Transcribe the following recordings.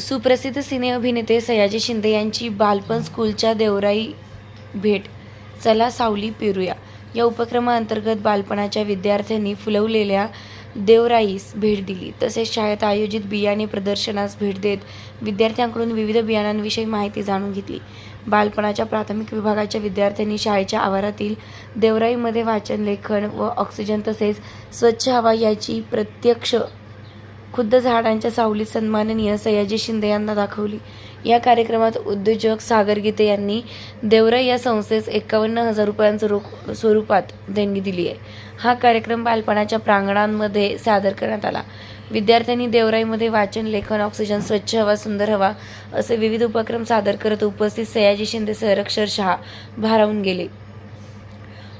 सुप्रसिद्ध सिने अभिनेते सयाजी शिंदे यांची बालपण स्कूलच्या देवराई भेट. चला सावली पेरूया. या उपक्रमाअंतर्गत बालपणाच्या विद्यार्थ्यांनी फुलवलेल्या देवराईस भेट दिली. तसेच शाळेत आयोजित बियाणे प्रदर्शनास भेट देत विद्यार्थ्यांकडून विविध बियाणांविषयी माहिती जाणून घेतली. बालपणाच्या प्राथमिक विभागाच्या विद्यार्थ्यांनी शाळेच्या आवारातील देवराईमध्ये वाचन लेखन व ऑक्सिजन तसेच स्वच्छ हवा याची प्रत्यक्ष खुद्द झाडांच्या सावलीत सन्माननीय सयाजी शिंदे यांना दाखवली. या कार्यक्रमात उद्योजक सागर गीते यांनी देवरा या संस्थेस एकावन्न हजार रुपयांचं रोख स्वरूपात देणगी दिली आहे. हा कार्यक्रम बालपणाच्या प्रांगणांमध्ये सादर करण्यात आला. विद्यार्थ्यांनी देवराईमध्ये वाचन लेखन ऑक्सिजन स्वच्छ हवा सुंदर हवा असे विविध उपक्रम सादर करत उपस्थित सयाजी शिंदे सर अक्षरशः भारावून गेले.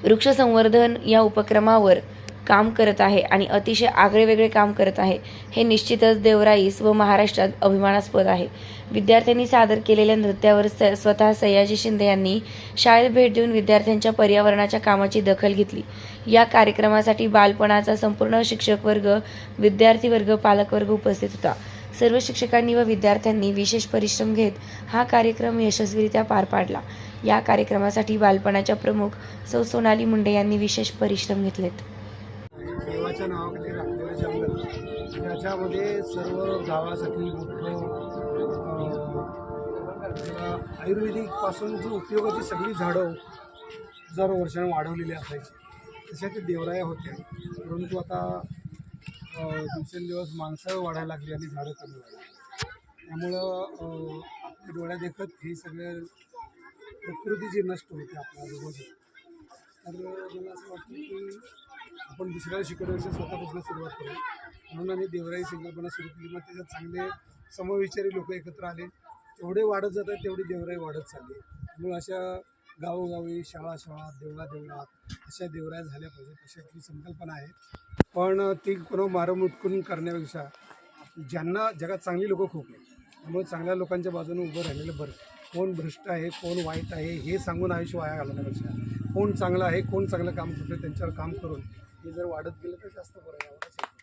वृक्ष संवर्धन या उपक्रमावर काम करत आहे आणि अतिशय आगळेवेगळे काम करत आहे हे निश्चितच देवराईस व महाराष्ट्रात अभिमानास्पद आहे. विद्यार्थ्यांनी सादर केलेल्या नृत्यावर स स्वतः सयाजी शिंदे यांनी शाळेत भेट देऊन विद्यार्थ्यांच्या पर्यावरणाच्या कामाची दखल घेतली. या कार्यक्रमासाठी बालपणाचा संपूर्ण शिक्षक वर्ग विद्यार्थी वर्ग पालकवर्ग उपस्थित होता. सर्व शिक्षकांनी व विद्यार्थ्यांनी विशेष परिश्रम घेत हा कार्यक्रम यशस्वीरित्या पार पाडला. या कार्यक्रमासाठी बालपणाच्या प्रमुख सौ सोनाली मुंडे यांनी विशेष परिश्रम घेतलेत. त्यामध्ये सर्व गावासाठी मोठं आयुर्वेदिकपासून जी उपयोगाची सगळी झाडं जर वर्षाने वाढवलेली असायची तशा ते देवराया होत्या. परंतु आता दिवसेंदिवस माणसं वाढायला लागली आणि झाडं कमी व्हायला त्यामुळं आपल्या डोळ्या देखत हे सगळं प्रकृती जी नष्ट होते आपल्या आजूबाजूला आपण दुसऱ्याला शिकवण्यापेक्षा स्वतःपासून सुरुवात करू म्हणून आम्ही देवराई संकल्पना सुरू केली. मग त्याच्यात चांगले समविचारी लोक एकत्र आले. तेवढे वाढत जातात तेवढी देवराई वाढत चालली. म्हणून अशा गावोगावी शाळा शाळा देवळा देवळात अशा देवराया झाल्या पाहिजेत अशी आपली संकल्पना आहे. पण ती कोणा मारम उठकून करण्यापेक्षा ज्यांना जगात चांगली लोकं खूप आहेत त्यामुळे चांगल्या लोकांच्या बाजूने उभं राहिलेलं बरं. कोण भ्रष्ट आहे कोण वाईट आहे हे सांगून आयुष्य वाया घालवण्यापेक्षा कोण चांगलं आहे कोण चांगलं काम करतं त्यांच्यावर काम करून हे जर वाढत गेलं तर जास्त बरं आहे